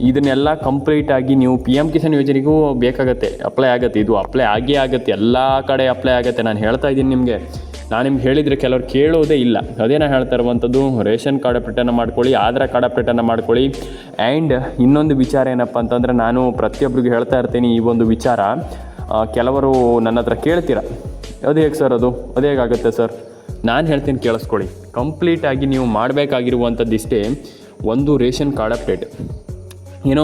ಇದನ್ನೆಲ್ಲ ಕಂಪ್ಲೀಟಾಗಿ ನೀವು ಪಿ ಎಂ ಕಿಸಾನ್ ಯೋಜನೆಗೂ ಬೇಕಾಗತ್ತೆ ಅಪ್ಲೈ ಆಗುತ್ತೆ. ಇದು ಅಪ್ಲೈ ಆಗೇ ಆಗುತ್ತೆ. ಎಲ್ಲ ಕಡೆ ಅಪ್ಲೈ ಆಗುತ್ತೆ. ನಾನು ಹೇಳ್ತಾ ಇದ್ದೀನಿ ನಿಮಗೆ. ನಾನು ನಿಮ್ಗೆ ಹೇಳಿದರೆ ಕೆಲವರು ಕೇಳೋದೇ ಇಲ್ಲ. ಅದೇ ನಾನು ಹೇಳ್ತಾ ಇರುವಂಥದ್ದು, ರೇಷನ್ ಕಾರ್ಡ್ ಅಪ್ಡೇಟನ್ನು ಮಾಡ್ಕೊಳ್ಳಿ, ಆಧಾರ್ ಕಾರ್ಡ್ ಅಪ್ಡೇಟನ್ನು ಮಾಡ್ಕೊಳ್ಳಿ. ಆ್ಯಂಡ್ ಇನ್ನೊಂದು ವಿಚಾರ ಏನಪ್ಪ ಅಂತಂದರೆ, ನಾನು ಪ್ರತಿಯೊಬ್ಬರಿಗೂ ಹೇಳ್ತಾ ಇರ್ತೀನಿ ಈ ಒಂದು ವಿಚಾರ. ಕೆಲವರು ನನ್ನ ಹತ್ರ ಕೇಳ್ತೀರ? ಅದು ಹೇಗೆ ಸರ್ ಅದು? ಅದು ಹೇಗಾಗುತ್ತೆ ಸರ್? ನಾನು ಹೇಳ್ತೀನಿ ಕೇಳಿಸ್ಕೊಳ್ಳಿ. ಕಂಪ್ಲೀಟಾಗಿ ನೀವು ಮಾಡಬೇಕಾಗಿರುವಂಥದ್ದು ಇಷ್ಟೇ ಒಂದು ರೇಷನ್ ಕಾರ್ಡ್ ಅಪ್ಡೇಟ್. ಏನೋ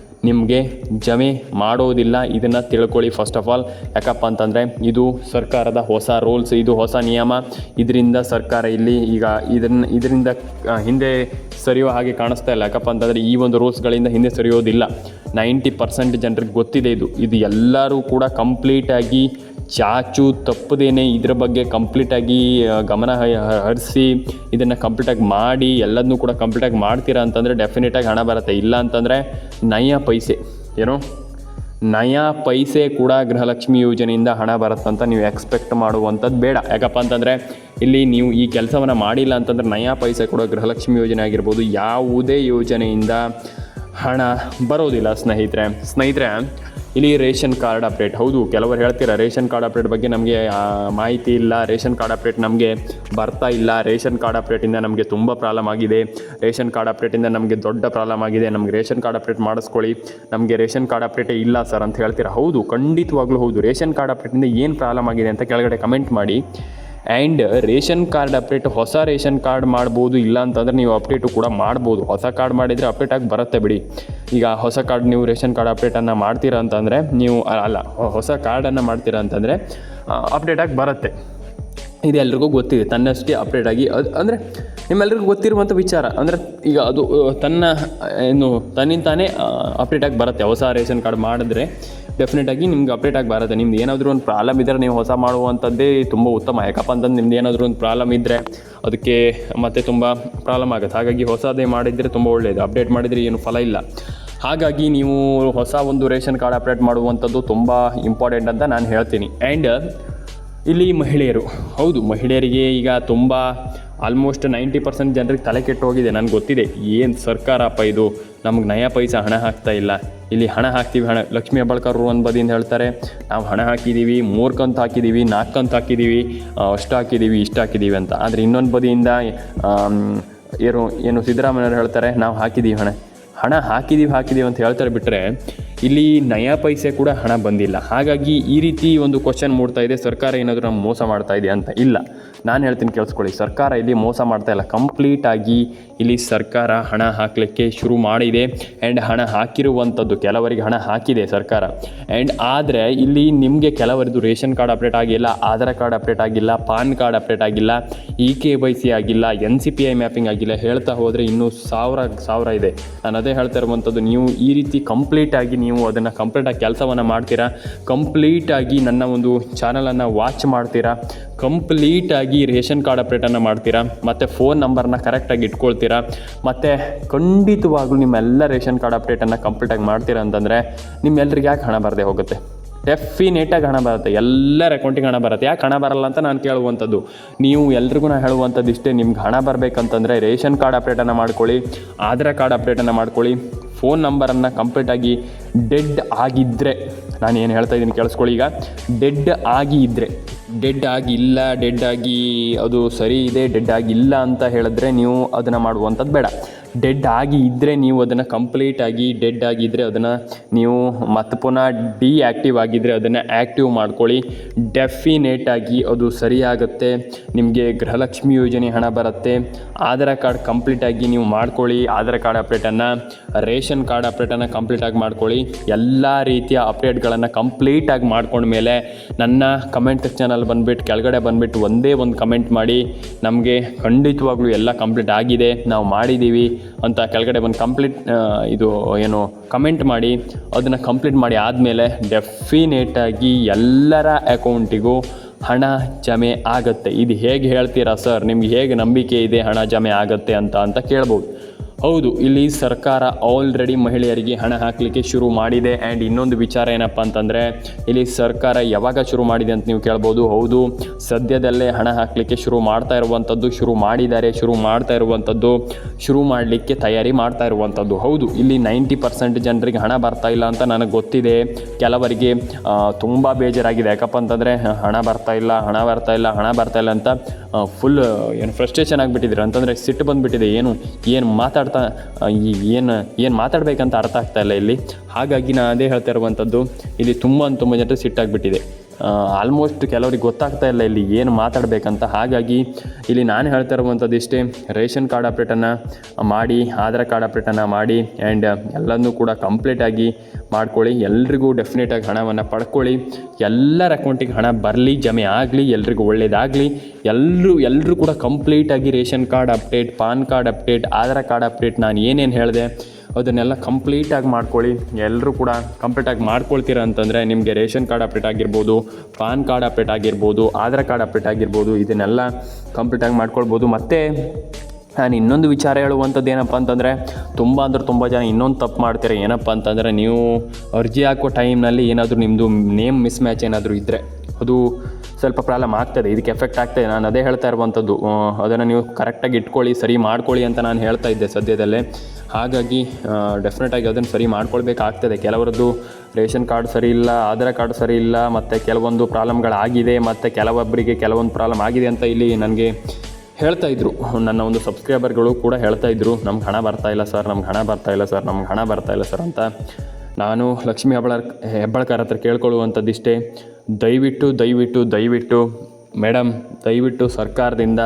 ನಿಮಗೆ ಜಮೆ ಮಾಡೋದಿಲ್ಲ, ಇದನ್ನು ತಿಳ್ಕೊಳ್ಳಿ ಫಸ್ಟ್ ಆಫ್ ಆಲ್ ಯಾಕಪ್ಪ ಅಂತಂದರೆ ಇದು ಸರ್ಕಾರದ ಹೊಸ ರೂಲ್ಸ್ ಇದು ಹೊಸ ನಿಯಮ. ಇದರಿಂದ ಸರ್ಕಾರ ಇಲ್ಲಿ ಈಗ ಇದನ್ನು, ಇದರಿಂದ ಹಿಂದೆ ಸರಿಯೋ ಹಾಗೆ ಕಾಣಿಸ್ತಾ ಇಲ್ಲ. ಯಾಕಪ್ಪ ಅಂತಂದರೆ ಈ ಒಂದು ರೂಲ್ಸ್ಗಳಿಂದ ಹಿಂದೆ ಸರಿಯೋದಿಲ್ಲ. ನೈಂಟಿ ಪರ್ಸೆಂಟ್ ಜನರಿಗೆ ಗೊತ್ತಿದೆ ಇದು. ಇದು ಎಲ್ಲರೂ ಕೂಡ ಕಂಪ್ಲೀಟಾಗಿ ಚಾಚು ತಪ್ಪದೇನೆ ಇದರ ಬಗ್ಗೆ ಕಂಪ್ಲೀಟಾಗಿ ಗಮನ ಹರಿಸಿ ಇದನ್ನು ಕಂಪ್ಲೀಟಾಗಿ ಮಾಡಿ ಎಲ್ಲದನ್ನೂ ಕೂಡ ಕಂಪ್ಲೀಟಾಗಿ ಮಾಡ್ತೀರಾ ಅಂತಂದರೆ ಡೆಫಿನೆಟಾಗಿ ಹಣ ಬರುತ್ತೆ. ಇಲ್ಲ ಅಂತಂದರೆ ನಯ ಪೈಸೆ, ಏನು? ನಯಾ ಪೈಸೆ ಕೂಡ ಗೃಹಲಕ್ಷ್ಮಿ ಯೋಜನೆಯಿಂದ ಹಣ ಬರುತ್ತಂತ ನೀವು ಎಕ್ಸ್ಪೆಕ್ಟ್ ಮಾಡುವಂಥದ್ದು ಬೇಡ. ಯಾಕಪ್ಪ ಅಂತಂದರೆ ಇಲ್ಲಿ ನೀವು ಈ ಕೆಲಸವನ್ನು ಮಾಡಿಲ್ಲ ಅಂತಂದರೆ ನಯಾ ಪೈಸೆ ಕೂಡ ಗೃಹಲಕ್ಷ್ಮಿ ಯೋಜನೆ ಆಗಿರ್ಬೋದು, ಯಾವುದೇ ಯೋಜನೆಯಿಂದ ಹಣ ಬರೋದಿಲ್ಲ ಸ್ನೇಹಿತರೆ. ಸ್ನೇಹಿತರೆ ಇಲ್ಲಿ ರೇಷನ್ ಕಾರ್ಡ್ ಅಪ್ಡೇಟ್. ಹೌದು, ಕೆಲವರು ಹೇಳ್ತೀರಾ, ರೇಷನ್ ಕಾರ್ಡ್ ಅಪ್ಡೇಟ್ ಬಗ್ಗೆ ನಮಗೆ ಮಾಹಿತಿ ಇಲ್ಲ, ರೇಷನ್ ಕಾರ್ಡ್ ಅಪ್ಡೇಟ್ ನಮಗೆ ಬರ್ತಾ ಇಲ್ಲ, ರೇಷನ್ ಕಾರ್ಡ್ ಅಪ್ಡೇಟಿಂದ ನಮಗೆ ತುಂಬ ಪ್ರಾಬ್ಲಮ್ ಆಗಿದೆ, ರೇಷನ್ ಕಾರ್ಡ್ ಅಪ್ಡೇಟಿಂದ ನಮಗೆ ದೊಡ್ಡ ಪ್ರಾಬ್ಲಮ್ ಆಗಿದೆ, ನಮಗೆ ರೇಷನ್ ಕಾರ್ಡ್ ಅಪ್ಡೇಟ್ ಮಾಡಿಸ್ಕೊಳ್ಳಿ, ನಮಗೆ ರೇಷನ್ ಕಾರ್ಡ್ ಅಪ್ಡೇಟೇ ಇಲ್ಲ ಸರ್ ಅಂತ ಹೇಳ್ತೀರಾ? ಹೌದು, ಖಂಡಿತವಾಗ್ಲೂ ಹೌದು, ರೇಷನ್ ಕಾರ್ಡ್ ಅಪ್ಡೇಟಿಂದ ಏನು ಪ್ರಾಬ್ಲಮ್ ಆಗಿದೆ ಅಂತ ಕೆಳಗಡೆ ಕಮೆಂಟ್ ಮಾಡಿ. ಆ್ಯಂಡ್ ರೇಷನ್ ಕಾರ್ಡ್ ಅಪ್ಡೇಟ್ ಹೊಸ ರೇಷನ್ ಕಾರ್ಡ್ ಮಾಡ್ಬೋದು, ಇಲ್ಲ ಅಂತಂದರೆ ನೀವು ಅಪ್ಡೇಟು ಕೂಡ ಮಾಡ್ಬೋದು. ಹೊಸ ಕಾರ್ಡ್ ಮಾಡಿದರೆ ಅಪ್ಡೇಟ್ ಆಗಿ ಬರುತ್ತೆ ಬಿಡಿ. ಈಗ ಹೊಸ ಕಾರ್ಡ್ ನೀವು ರೇಷನ್ ಕಾರ್ಡ್ ಅಪ್ಡೇಟನ್ನು ಮಾಡ್ತೀರಾ ಅಂತಂದರೆ, ನೀವು ಅಲ್ಲ, ಹೊಸ ಕಾರ್ಡನ್ನು ಮಾಡ್ತೀರಾ ಅಂತಂದರೆ ಅಪ್ಡೇಟ್ ಆಗಿ ಬರುತ್ತೆ. ಇದು ಎಲ್ರಿಗೂ ಗೊತ್ತಿದೆ, ತನ್ನಷ್ಟೇ ಅಪ್ಡೇಟ್ ಆಗಿ, ಅದು, ಅಂದರೆ ನಿಮ್ಮೆಲ್ರಿಗೂ ಗೊತ್ತಿರುವಂಥ ವಿಚಾರ. ಅಂದರೆ ಈಗ ಅದು, ತನ್ನ, ಏನು ತನ್ನಿಂದ ತಾನೇ ಅಪ್ಡೇಟ್ ಆಗಿ ಬರುತ್ತೆ. ಹೊಸ ರೇಷನ್ ಕಾರ್ಡ್ ಮಾಡಿದ್ರೆ ಡೆಫಿನೆಟಾಗಿ ನಿಮ್ಗೆ ಅಪ್ಡೇಟ್ ಆಗಿ ಬರುತ್ತೆ. ನಿಮ್ದು ಏನಾದರೂ ಒಂದು ಪ್ರಾಬ್ಲಮ್ ಇದ್ದರೆ ನೀವು ಹೊಸ ಮಾಡುವಂಥದ್ದೇ ತುಂಬ ಉತ್ತಮ. ಯಾಕಪ್ಪ ಅಂತಂದು ನಿಮ್ದು ಏನಾದರೂ ಒಂದು ಪ್ರಾಬ್ಲಮ್ ಇದ್ದರೆ ಅದಕ್ಕೆ ಮತ್ತೆ ತುಂಬ ಪ್ರಾಬ್ಲಮ್ ಆಗುತ್ತೆ. ಹಾಗಾಗಿ ಹೊಸದೇ ಮಾಡಿದರೆ ತುಂಬ ಒಳ್ಳೆಯದು ಅಪ್ಡೇಟ್ ಮಾಡಿದರೆ ಏನು ಫಲ ಇಲ್ಲ. ಹಾಗಾಗಿ ನೀವು ಹೊಸ ಒಂದು ರೇಷನ್ ಕಾರ್ಡ್ ಅಪ್ಡೇಟ್ ಮಾಡುವಂಥದ್ದು ತುಂಬ ಇಂಪಾರ್ಟೆಂಟ್ ಅಂತ ನಾನು ಹೇಳ್ತೀನಿ. ಆ್ಯಂಡ್ ಇಲ್ಲಿ ಮಹಿಳೆಯರು. ಹೌದು, ಮಹಿಳೆಯರಿಗೆ ಈಗ ತುಂಬ ಆಲ್ಮೋಸ್ಟ್ ನೈಂಟಿ ಪರ್ಸೆಂಟ್ ಜನರಿಗೆ ತಲೆ ಕೆಟ್ಟು ಹೋಗಿದೆ. ನನಗೆ ಗೊತ್ತಿದೆ, ಏನು ಸರ್ಕಾರಪ್ಪ ಇದು? ನಮಗೆ ನಯ ಪೈಸಾ ಹಣ ಹಾಕ್ತಾ ಇಲ್ಲ. ಇಲ್ಲಿ ಹಣ ಹಾಕ್ತೀವಿ, ಹಣ, ಲಕ್ಷ್ಮೀ ಅವರು ಒಂದು ಬದಿಯಿಂದ ಹೇಳ್ತಾರೆ, ನಾವು ಹಣ ಹಾಕಿದ್ದೀವಿ ಮೂರು ಕಂತು ಹಾಕಿದ್ದೀವಿ ನಾಲ್ಕು ಕಂತು ಹಾಕಿದ್ದೀವಿ ಅಷ್ಟು ಹಾಕಿದ್ದೀವಿ ಇಷ್ಟು ಹಾಕಿದ್ದೀವಿ ಅಂತ. ಆದರೆ ಇನ್ನೊಂದು ಬದಿಯಿಂದ ಏನು ಏನು ಸಿದ್ದರಾಮಯ್ಯವ್ರು ಹೇಳ್ತಾರೆ, ನಾವು ಹಾಕಿದ್ದೀವಿ ಹಣ. ಹಣ ಹಾಕಿದ್ದೀವಿ ಹಾಕಿದ್ದೀವಿ ಅಂತ ಹೇಳ್ತಾರೆ ಬಿಟ್ಟರೆ ಇಲ್ಲಿ ನಯಾ ಪೈಸೆ ಕೂಡ ಹಣ ಬಂದಿಲ್ಲ. ಹಾಗಾಗಿ ಈ ರೀತಿ ಒಂದು ಕ್ವಶನ್ ಮೂಡ್ತಾ ಇದೆ, ಸರ್ಕಾರ ಏನಾದರೂ ನಮ್ಮ ಮೋಸ ಮಾಡ್ತಾ ಇದೆ ಅಂತ ಇಲ್ಲ. ನಾನು ಹೇಳ್ತೀನಿ ಕೇಳಿಸ್ಕೊಳ್ಳಿ, ಸರ್ಕಾರ ಇಲ್ಲಿ ಮೋಸ ಮಾಡ್ತಾ ಇಲ್ಲ. ಕಂಪ್ಲೀಟಾಗಿ ಇಲ್ಲಿ ಸರ್ಕಾರ ಹಣ ಹಾಕಲಿಕ್ಕೆ ಶುರು ಮಾಡಿದೆ ಆ್ಯಂಡ್ ಹಣ ಹಾಕಿರುವಂಥದ್ದು ಕೆಲವರಿಗೆ ಹಣ ಹಾಕಿದೆ ಸರ್ಕಾರ. ಆ್ಯಂಡ್ ಆದರೆ ಇಲ್ಲಿ ನಿಮಗೆ ಕೆಲವರದ್ದು ರೇಷನ್ ಕಾರ್ಡ್ ಅಪ್ಡೇಟ್ ಆಗಿಲ್ಲ, ಆಧಾರ್ ಕಾರ್ಡ್ ಅಪ್ಡೇಟ್ ಆಗಿಲ್ಲ, ಪಾನ್ ಕಾರ್ಡ್ ಅಪ್ಡೇಟ್ ಆಗಿಲ್ಲ ಇ ಕೆ ವೈ ಸಿ ಆಗಿಲ್ಲ N C P I mapping ಆಗಿಲ್ಲ, ಹೇಳ್ತಾ ಹೋದರೆ ಇನ್ನೂ ಸಾವಿರ ಸಾವಿರ ಇದೆ. ನಾನು ಅದೇ ಹೇಳ್ತಾ ಇರುವಂಥದ್ದು ನೀವು ಈ ರೀತಿ ಕಂಪ್ಲೀಟಾಗಿ ನೀವು ಅದನ್ನು ಕಂಪ್ಲೀಟಾಗಿ ಕೆಲಸವನ್ನು ಮಾಡ್ತೀರಾ? ಕಂಪ್ಲೀಟಾಗಿ ನನ್ನ ಒಂದು ಚಾನಲನ್ನು ವಾಚ್ ಮಾಡ್ತೀರಾ? ಕಂಪ್ಲೀಟಾಗಿ ರೇಷನ್ ಕಾರ್ಡ್ ಅಪ್ಡೇಟನ್ನು ಮಾಡ್ತೀರಾ? ಮತ್ತು ಫೋನ್ ನಂಬರ್ನ ಕರೆಕ್ಟಾಗಿ ಇಟ್ಕೊಳ್ತೀರಾ? ಮತ್ತು ಖಂಡಿತವಾಗ್ಲೂ ನಿಮ್ಮೆಲ್ಲ ರೇಷನ್ ಕಾರ್ಡ್ ಅಪ್ಡೇಟನ್ನು ಕಂಪ್ಲೀಟಾಗಿ ಮಾಡ್ತೀರಾ ಅಂತಂದರೆ ನಿಮ್ಮೆಲ್ಲರಿಗೆ ಯಾಕೆ ಹಣ ಬರದೆ ಹೋಗುತ್ತೆ? ಡೆಫಿನೇಟಾಗಿ ಹಣ ಬರುತ್ತೆ. ಎಲ್ಲರ ಅಕೌಂಟಿಗೆ ಹಣ ಬರುತ್ತೆ. ಯಾಕೆ ಹಣ ಬರಲ್ಲ ಅಂತ ನಾನು ಕೇಳುವಂಥದ್ದು ನೀವು ಎಲ್ರಿಗೂ ನಾನು ಹೇಳುವಂಥದ್ದು ಇಷ್ಟೇ. ನಿಮ್ಗೆ ಹಣ ಬರಬೇಕಂತಂದರೆ ರೇಷನ್ ಕಾರ್ಡ್ ಅಪ್ಡೇಟನ್ನು ಮಾಡ್ಕೊಳ್ಳಿ, ಆಧಾರ್ ಕಾರ್ಡ್ ಅಪ್ಡೇಟನ್ನು ಮಾಡ್ಕೊಳ್ಳಿ ಫೋನ್ ನಂಬರನ್ನು ಕಂಪ್ಲೀಟಾಗಿ ಡೆಡ್ ಆಗಿದ್ದರೆ ನಾನು ಏನು ಹೇಳ್ತಾ ಇದ್ದೀನಿ ಕೇಳಿಸ್ಕೊಳ್ಳಿ ಈಗ. ಡೆಡ್ ಆಗಿ ಇದ್ದರೆ ಡೆಡ್ ಆಗಿಲ್ಲ ಡೆಡ್ ಆಗಿ ಅದು ಸರಿ ಇದೆ, ಡೆಡ್ ಆಗಿಲ್ಲ ಅಂತ ಹೇಳಿದ್ರೆ ನೀವು ಅದನ್ನು ಮಾಡುವಂಥದ್ದು ಬೇಡ. ಡೆಡ್ ಆಗಿ ಇದ್ದರೆ ನೀವು ಅದನ್ನು ಕಂಪ್ಲೀಟಾಗಿ ಡೆಡ್ ಆಗಿದ್ದರೆ ಅದನ್ನು ನೀವು ಮತ್ತೆ ಪುನಃ ಡಿಆ್ಯಕ್ಟಿವ್ ಆಗಿದ್ದರೆ ಅದನ್ನು ಆ್ಯಕ್ಟಿವ್ ಮಾಡ್ಕೊಳ್ಳಿ. ಡೆಫಿನೇಟಾಗಿ ಅದು ಸರಿಯಾಗುತ್ತೆ, ನಿಮಗೆ ಗೃಹಲಕ್ಷ್ಮಿ ಯೋಜನೆ ಹಣ ಬರುತ್ತೆ. ಆಧಾರ್ ಕಾರ್ಡ್ ಕಂಪ್ಲೀಟಾಗಿ ನೀವು ಮಾಡ್ಕೊಳ್ಳಿ, ಆಧಾರ್ ಕಾರ್ಡ್ ಅಪ್ಡೇಟನ್ನು, ರೇಷನ್ ಕಾರ್ಡ್ ಅಪ್ಡೇಟನ್ನು ಕಂಪ್ಲೀಟಾಗಿ ಮಾಡ್ಕೊಳ್ಳಿ. ಎಲ್ಲ ರೀತಿಯ ಅಪ್ಡೇಟ್ಗಳನ್ನು ಕಂಪ್ಲೀಟಾಗಿ ಮಾಡ್ಕೊಂಡ್ಮೇಲೆ ನನ್ನ ಕಮೆಂಟ್ ಸೆಕ್ಷನಲ್ಲಿ ಬಂದುಬಿಟ್ಟು ಕೆಳಗಡೆ ಬಂದುಬಿಟ್ಟು ಒಂದೇ ಒಂದು ಕಮೆಂಟ್ ಮಾಡಿ, ನಮಗೆ ಖಂಡಿತವಾಗ್ಲೂ ಎಲ್ಲ ಕಂಪ್ಲೀಟ್ ಆಗಿದೆ, ನಾವು ಮಾಡಿದ್ದೀವಿ ಅಂತ ಕೆಳಗಡೆ ಬಂದು ಕಂಪ್ಲೀಟ್ ಇದು ಏನು ಕಮೆಂಟ್ ಮಾಡಿ, ಅದನ್ನು ಕಂಪ್ಲೀಟ್ ಮಾಡಿ ಆದಮೇಲೆ ಡೆಫಿನೇಟಾಗಿ ಎಲ್ಲರ ಅಕೌಂಟಿಗೂ ಹಣ ಜಮೆ ಆಗುತ್ತೆ. ಇದು ಹೇಗೆ ಹೇಳ್ತೀರಾ ಸರ್ ನಿಮ್ಗೆ ಹೇಗೆ ನಂಬಿಕೆ ಇದೆ ಹಣ ಜಮೆ ಆಗುತ್ತೆ ಅಂತ ಅಂತ ಕೇಳ್ಬೋದು. ಹೌದು, ಇಲ್ಲಿ ಸರ್ಕಾರ ಆಲ್ರೆಡಿ ಮಹಿಳೆಯರಿಗೆ ಹಣ ಹಾಕಲಿಕ್ಕೆ ಶುರು ಮಾಡಿದೆ. ಆ್ಯಂಡ್ ಇನ್ನೊಂದು ವಿಚಾರ ಏನಪ್ಪ ಅಂತಂದರೆ, ಇಲ್ಲಿ ಸರ್ಕಾರ ಯಾವಾಗ ಶುರು ಮಾಡಿದೆ ಅಂತ ನೀವು ಕೇಳ್ಬೋದು. ಹೌದು, ಸದ್ಯದಲ್ಲೇ ಹಣ ಹಾಕಲಿಕ್ಕೆ ಶುರು ಮಾಡ್ತಾ ಇರುವಂಥದ್ದು ಶುರು ಮಾಡಿದ್ದಾರೆ, ಶುರು ಮಾಡ್ತಾ ಇರುವಂಥದ್ದು ಶುರು ಮಾಡಲಿಕ್ಕೆ ತಯಾರಿ ಮಾಡ್ತಾ ಇರುವಂಥದ್ದು ಹೌದು, ಇಲ್ಲಿ ನೈಂಟಿ ಪರ್ಸೆಂಟ್ ಜನರಿಗೆ ಹಣ ಬರ್ತಾ ಇಲ್ಲ ಅಂತ ನನಗೆ ಗೊತ್ತಿದೆ. ಕೆಲವರಿಗೆ ತುಂಬ ಬೇಜಾರಾಗಿದೆ. ಯಾಕಪ್ಪ ಅಂತಂದರೆ ಹಣ ಬರ್ತಾ ಇಲ್ಲ, ಹಣ ಬರ್ತಾ ಇಲ್ಲ, ಹಣ ಬರ್ತಾ ಇಲ್ಲ ಅಂತ ಫುಲ್ ಏನು ಫ್ರಸ್ಟ್ರೇಷನ್ ಆಗಿಬಿಟ್ಟಿದ್ರು ಅಂತಂದರೆ ಸಿಟ್ಟು ಬಂದುಬಿಟ್ಟಿದೆ. ಏನು ಏನು ಮಾತಾಡ್ತಾ ಈ ಏನು ಏನು ಮಾತಾಡಬೇಕಂತ ಅರ್ಥ ಆಗ್ತಾ ಇಲ್ಲ ಇಲ್ಲಿ. ಹಾಗಾಗಿ ನಾನು ಅದೇ ಹೇಳ್ತಾ ಇರುವಂಥದ್ದು ಇಲ್ಲಿ ತುಂಬ ತುಂಬ ಜನರು ಸಿಟ್ಟಾಗಿಬಿಟ್ಟಿದೆ. ಆಲ್ಮೋಸ್ಟ್ ಕೆಲವ್ರಿಗೆ ಗೊತ್ತಾಗ್ತಾ ಇಲ್ಲ ಇಲ್ಲಿ ಏನು ಮಾತಾಡಬೇಕಂತ. ಹಾಗಾಗಿ ಇಲ್ಲಿ ನಾನು ಹೇಳ್ತಾ ಇರುವಂಥದ್ದು ಇಷ್ಟೇ, ರೇಷನ್ ಕಾರ್ಡ್ ಅಪ್ಡೇಟನ್ನು ಮಾಡಿ, ಆಧಾರ್ ಕಾರ್ಡ್ ಅಪ್ಡೇಟನ್ನು ಮಾಡಿ ಆ್ಯಂಡ್ ಎಲ್ಲನೂ ಕೂಡ ಕಂಪ್ಲೀಟಾಗಿ ಮಾಡ್ಕೊಳ್ಳಿ. ಎಲ್ರಿಗೂ ಡೆಫಿನೆಟಾಗಿ ಹಣವನ್ನು ಪಡ್ಕೊಳ್ಳಿ. ಎಲ್ಲರ ಅಕೌಂಟಿಗೆ ಹಣ ಬರಲಿ, ಜಮೆ ಆಗಲಿ, ಎಲ್ರಿಗೂ ಒಳ್ಳೆಯದಾಗಲಿ ಎಲ್ಲರೂ ಎಲ್ಲರೂ ಕೂಡ ಕಂಪ್ಲೀಟಾಗಿ ration card update PAN card update Aadhaar card update ನಾನು ಏನೇನು ಹೇಳಿದೆ ಅದನ್ನೆಲ್ಲ ಕಂಪ್ಲೀಟಾಗಿ ಮಾಡ್ಕೊಳ್ಳಿ. ಎಲ್ಲರೂ ಕೂಡ ಕಂಪ್ಲೀಟಾಗಿ ಮಾಡ್ಕೊಳ್ತೀರ ಅಂತಂದರೆ ನಿಮಗೆ ರೇಷನ್ ಕಾರ್ಡ್ ಅಪ್ಡೇಟ್ ಆಗಿರ್ಬೋದು, ಪಾನ್ ಕಾರ್ಡ್ ಅಪ್ಡೇಟ್ ಆಗಿರ್ಬೋದು, ಆಧಾರ್ ಕಾರ್ಡ್ ಅಪ್ಡೇಟ್ ಆಗಿರ್ಬೋದು, ಇದನ್ನೆಲ್ಲ ಕಂಪ್ಲೀಟಾಗಿ ಮಾಡ್ಕೊಳ್ಬೋದು. ಮತ್ತು ನಾನು ಇನ್ನೊಂದು ವಿಚಾರ ಹೇಳುವಂಥದ್ದು ಏನಪ್ಪ ಅಂತಂದರೆ, ತುಂಬ ಅಂದ್ರೆ ತುಂಬ ಜನ ಇನ್ನೊಂದು ತಪ್ಪು ಮಾಡ್ತಾರೆ, ಏನಪ್ಪ ಅಂತಂದರೆ ನೀವು ಅರ್ಜಿ ಹಾಕೋ ಟೈಮ್ನಲ್ಲಿ ಏನಾದರೂ ನಿಮ್ಮದು ನೇಮ್ ಮಿಸ್ ಮ್ಯಾಚ್ ಏನಾದರೂ ಇದ್ದರೆ ಅದು ಸ್ವಲ್ಪ ಪ್ರಾಬ್ಲಮ್ ಆಗ್ತದೆ, ಇದಕ್ಕೆ ಎಫೆಕ್ಟ್ ಆಗ್ತದೆ. ನಾನು ಅದೇ ಹೇಳ್ತಾ ಇರುವಂಥದ್ದು ಅದನ್ನು ನೀವು ಕರೆಕ್ಟಾಗಿ ಇಟ್ಕೊಳ್ಳಿ, ಸರಿ ಮಾಡ್ಕೊಳ್ಳಿ ಅಂತ ನಾನು ಹೇಳ್ತಾ ಇದ್ದೆ ಸದ್ಯದಲ್ಲೇ. ಹಾಗಾಗಿ ಡೆಫಿನೆಟಾಗಿ ಅದನ್ನು ಸರಿ ಮಾಡ್ಕೊಳ್ಬೇಕಾಗ್ತದೆ. ಕೆಲವರದ್ದು ರೇಷನ್ ಕಾರ್ಡ್ ಸರಿ ಇಲ್ಲ, ಆಧಾರ್ ಕಾರ್ಡ್ ಸರಿ ಇಲ್ಲ, ಮತ್ತು ಕೆಲವೊಂದು ಪ್ರಾಬ್ಲಮ್ಗಳಾಗಿದೆ, ಮತ್ತು ಕೆಲವೊಬ್ಬರಿಗೆ ಕೆಲವೊಂದು ಪ್ರಾಬ್ಲಮ್ ಆಗಿದೆ ಅಂತ ಇಲ್ಲಿ ನನಗೆ ಹೇಳ್ತಾ ಇದ್ರು. ನನ್ನ ಒಂದು ಸಬ್ಸ್ಕ್ರೈಬರ್ಗಳು ಕೂಡ ಹೇಳ್ತಾ ಇದ್ರು ನಮ್ಗೆ ಹಣ ಬರ್ತಾ ಇಲ್ಲ ಸರ್ ನಮ್ಗೆ ಹಣ ಬರ್ತಾ ಇಲ್ಲ ಸರ್ ನಮ್ಗೆ ಹಣ ಬರ್ತಾ ಇಲ್ಲ ಸರ್ ಅಂತ. ನಾನು ಲಕ್ಷ್ಮೀ ಹಬ್ಬಳ ಹೆಬ್ಬಾಳ್ಕರ್ ಹತ್ರ ಕೇಳ್ಕೊಳ್ಳುವಂಥದ್ದಿಷ್ಟೇ. ದಯವಿಟ್ಟು ದಯವಿಟ್ಟು ದಯವಿಟ್ಟು, ಮೇಡಮ್, ದಯವಿಟ್ಟು ಸರ್ಕಾರದಿಂದ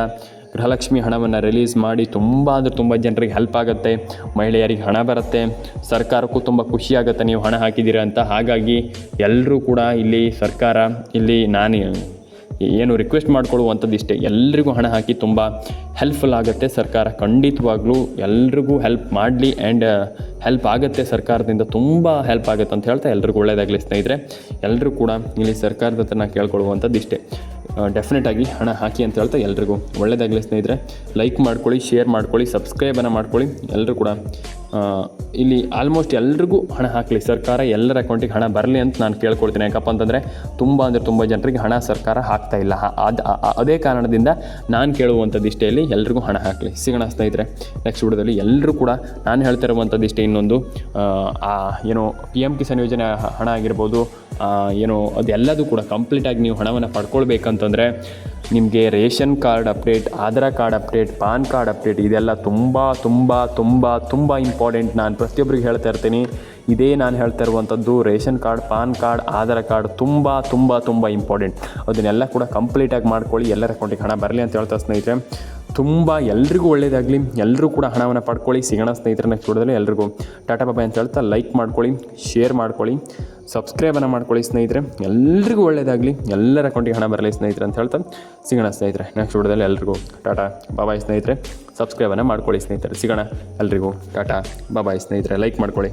ಗೃಹಲಕ್ಷ್ಮಿ ಹಣವನ್ನು ರಿಲೀಸ್ ಮಾಡಿ ತುಂಬ ಅಂದರೆ ತುಂಬ ಜನರಿಗೆ ಹೆಲ್ಪ್ ಆಗುತ್ತೆ, ಮಹಿಳೆಯರಿಗೆ ಹಣ ಬರುತ್ತೆ, ಸರ್ಕಾರಕ್ಕೂ ತುಂಬ ಖುಷಿಯಾಗುತ್ತೆ ನೀವು ಹಣ ಹಾಕಿದ್ದೀರಾ ಅಂತ. ಹಾಗಾಗಿ ಎಲ್ಲರೂ ಕೂಡ ಇಲ್ಲಿ ಸರ್ಕಾರ, ಇಲ್ಲಿ ನಾನು ಏನು ರಿಕ್ವೆಸ್ಟ್ ಮಾಡ್ಕೊಳ್ಳುವಂಥದ್ದು ಇಷ್ಟೇ, ಎಲ್ರಿಗೂ ಹಣ ಹಾಕಿ ತುಂಬ ಹೆಲ್ಪ್ಫುಲ್ ಆಗುತ್ತೆ ಸರ್ಕಾರ. ಖಂಡಿತವಾಗ್ಲೂ ಎಲ್ರಿಗೂ ಹೆಲ್ಪ್ ಮಾಡಲಿ ಆ್ಯಂಡ್ ಹೆಲ್ಪ್ ಆಗುತ್ತೆ ಸರ್ಕಾರದಿಂದ, ತುಂಬ ಹೆಲ್ಪ್ ಆಗುತ್ತೆ ಅಂತ ಹೇಳ್ತಾ ಎಲ್ರಿಗೂ ಒಳ್ಳೆಯದಾಗಲಿ ಸ್ನೇಹಿತರೆ. ಎಲ್ಲರೂ ಕೂಡ ಇಲ್ಲಿ ಸರ್ಕಾರದ ಹತ್ರ ಕೇಳ್ಕೊಳ್ಳುವಂಥದ್ದು ಇಷ್ಟೇ. ಡೆಫಿನೆಟ್ ಆಗಿ ಹಣ ಹಾಕಿ ಅಂತ ಹೇಳ್ತಾ ಎಲ್ರಿಗೂ ಒಳ್ಳೆಯದಾಗಲಿ ಸ್ನೇಹಿತರೆ. ಲೈಕ್ ಮಾಡ್ಕೊಳ್ಳಿ ಶೇರ್ ಮಾಡ್ಕೊಳ್ಳಿ ಸಬ್ಸ್ಕ್ರೈಬನ್ನು ಮಾಡ್ಕೊಳ್ಳಿ. ಎಲ್ಲರೂ ಕೂಡ ಇಲ್ಲಿ ಆಲ್ಮೋಸ್ಟ್ ಎಲ್ರಿಗೂ ಹಣ ಹಾಕಲಿ. ಸರ್ಕಾರ ಎಲ್ಲರ ಅಕೌಂಟಿಗೆ ಹಣ ಬರಲಿ ಅಂತ ನಾನು ಕೇಳ್ಕೊಳ್ತೀನಿ. ಯಾಕಪ್ಪ ಅಂತಂದರೆ ತುಂಬ ಅಂದರೆ ತುಂಬ ಜನರಿಗೆ ಹಣ ಸರ್ಕಾರ ಹಾಕ್ತಾ ಇಲ್ಲ. ಅದ್- ಅದೇ ಕಾರಣದಿಂದ ನಾನು ಕೇಳುವಂಥದ್ದು ಇಷ್ಟೇ ಇಲ್ಲಿ. ಎಲ್ರಿಗೂ ಹಣ ಹಾಕಲಿ. ಸಿಗೋಣ ಸ್ನೇಹಿತರೆ. ನೆಕ್ಸ್ಟ್ ವಿಡಿಯೋದಲ್ಲಿ ಎಲ್ಲರೂ ಕೂಡ ನಾನು ಹೇಳ್ತಾ ಇರುವಂಥದ್ದು ಇಷ್ಟೇ ಇನ್ನೊಂದು. ಏನು ಪಿ ಎಂ ಕಿಸಾನ್ ಯೋಜನೆ ಹಣ ಆಗಿರ್ಬೋದು ಏನು ಅದೆಲ್ಲದೂ ಕೂಡ ಕಂಪ್ಲೀಟಾಗಿ ನೀವು ಹಣವನ್ನು ಪಡ್ಕೊಳ್ಬೇಕಂತಂದರೆ ನಿಮಗೆ ration card update, Aadhaar card update, PAN card update, ಇದೆಲ್ಲ ತುಂಬ ತುಂಬ ತುಂಬ ತುಂಬ ಇಂಪಾರ್ಟೆಂಟ್ ನಾನು ಪ್ರತಿಯೊಬ್ಬರಿಗೆ ಹೇಳ್ತಾ ಇರ್ತೀನಿ. ಇದೇ ನಾನು ಹೇಳ್ತಾ ಇರುವಂಥದ್ದು ration card, PAN card, Aadhaar card ತುಂಬ ತುಂಬ ತುಂಬ ಇಂಪಾರ್ಟೆಂಟ್ ಅದನ್ನೆಲ್ಲ ಕೂಡ ಕಂಪ್ಲೀಟಾಗಿ ಮಾಡ್ಕೊಳ್ಳಿ, ಎಲ್ಲರ ಅಕೌಂಟಿಗೆ ಹಣ ಬರಲಿ ಅಂತ ಹೇಳ್ತಾ ಸ್ನೇಹಿತರೆ. ತುಂಬ ಎಲ್ರಿಗೂ ಒಳ್ಳೆಯದಾಗಲಿ ಎಲ್ಲರೂ ಕೂಡ ಹಣವನ್ನು ಪಡ್ಕೊಳ್ಳಿ. ಸಿಗೋಣ ಸ್ನೇಹಿತರನ್ನ ನೆಕ್ಸ್ಟ್ ಎಲ್ಲರಿಗೂ ಟಾಟಾ ಬಾಬಾ ಅಂತ ಹೇಳ್ತಾ ಲೈಕ್ ಮಾಡ್ಕೊಳ್ಳಿ ಶೇರ್ ಮಾಡ್ಕೊಳ್ಳಿ. ಸಬ್ಸ್ಕ್ರೈಬನ್ನು ಮಾಡ್ಕೊಳ್ಳಿ ಸ್ನೇಹಿತರೆ. ಎಲ್ರಿಗೂ ಒಳ್ಳೆಯದಾಗಲಿ ಎಲ್ಲರ ಅಕೌಂಟಿಗೆ ಹಣ ಬರಲಿ ಸ್ನೇಹಿತರೆ ಅಂತ ಹೇಳ್ತಾ ಸಿಗೋಣ ಸ್ನೇಹಿತರೆ. ನೆಕ್ಸ್ಟ್ ವಿಡಿಯೋದಲ್ಲಿ ಎಲ್ರಿಗೂ ಟಾಟಾ ಬಾಬಾಯ್ ಸ್ನೇಹಿತರೆ. ಸಬ್ಸ್ಕ್ರೈಬನ್ನು ಮಾಡ್ಕೊಳ್ಳಿ ಸ್ನೇಹಿತರೆ. ಸಿಗೋಣ ಎಲ್ರಿಗೂ ಟಾಟಾ ಬಾಬಾಯ್ ಸ್ನೇಹಿತರೆ. ಲೈಕ್ ಮಾಡ್ಕೊಳ್ಳಿ.